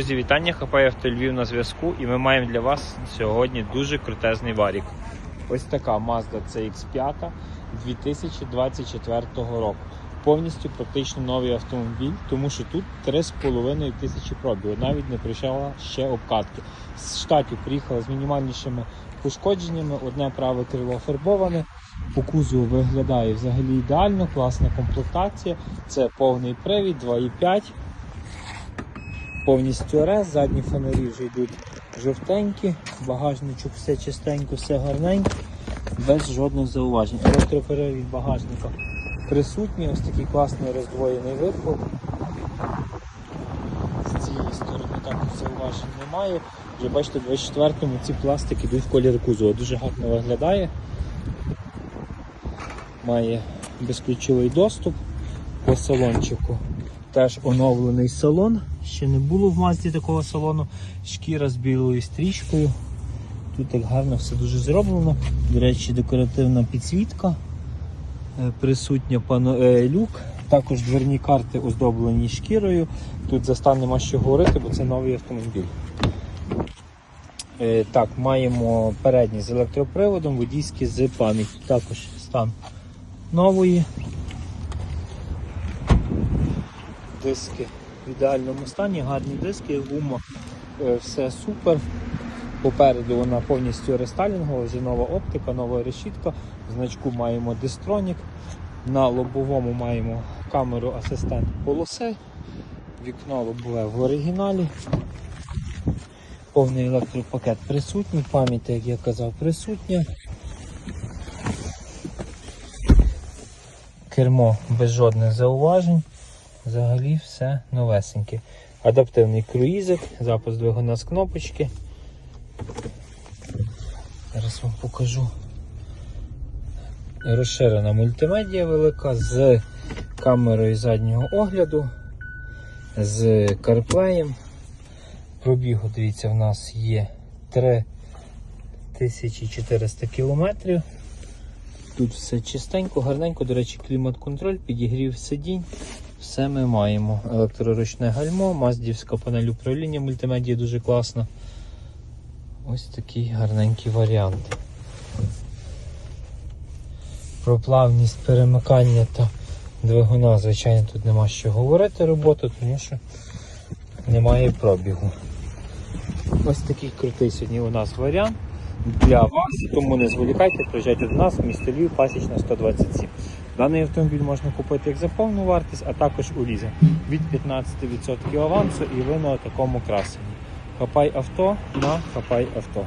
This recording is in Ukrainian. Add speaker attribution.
Speaker 1: Друзі, вітання Хапай Авто Львів на зв'язку і ми маємо для вас сьогодні дуже крутезний варік. Ось така Mazda CX5 2024 року. Повністю практично новий автомобіль, тому що тут 3,5 тисячі пробігу, навіть не прийшла ще обкатки. З штатів приїхала з мінімальнішими пошкодженнями, одне праве крило фарбоване, по кузову виглядає взагалі ідеально, класна комплектація. Це повний привід 2,5 повністю РС, задні фонарі вже йдуть жовтенькі, багажничок все чистенько, все гарненько, без жодних зауважень. Електроперевід багажника присутній, ось такий класний роздвоєний вихлоп. З цієї сторони також зауважень немає. Вже бачите, в 24-му ці пластики йдуть в колір кузова. Дуже гарно виглядає. Має безключовий доступ по салончику. Теж оновлений салон. Ще не було в Мазді такого салону. Шкіра з білою стрічкою. Тут так гарно все дуже зроблено. До речі, декоративна підсвітка. Е, Присутня пано... е, люк. Також дверні карти оздоблені шкірою. Тут за стан нема що говорити, бо це новий автомобіль. Е, Так, маємо передній з електроприводом, водійський з пам'яттю. Також стан нової. диски в ідеальному стані, гарні диски, гума, е, все супер. Попереду вона повністю рестайлінгова, вже нова оптика, нова решітка. В значку маємо дистронік. На лобовому маємо камеру асистент полоси. Вікно лобове в оригіналі. Повний електропакет присутній, пам'ять, як я казав, присутня. Кермо без жодних зауважень. Взагалі все новесеньке. Адаптивний круїзик, запуск двигуна з кнопочки. Зараз вам покажу. Розширена мультимедія велика з камерою заднього огляду, з CarPlay. Пробігу, дивіться, в нас є 3400 кілометрів. Тут все чистенько, гарненько, до речі, клімат-контроль, підігрів сидінь. Все ми маємо. Електроручне гальмо, маздівська панель управління мультимедія дуже класна. Ось такий гарненький варіант. Про плавність перемикання та двигуна, звичайно, тут нема що говорити роботу, тому що немає пробігу. Ось такий крутий сьогодні у нас варіант для вас, тому не зволікайте, приїжджайте до нас в місто Львів, Пасічна 127. Даний автомобіль можна купити як за повну вартість, а також у лізинг від 15% авансу і ви на такому красені. Хапай авто на хапай авто.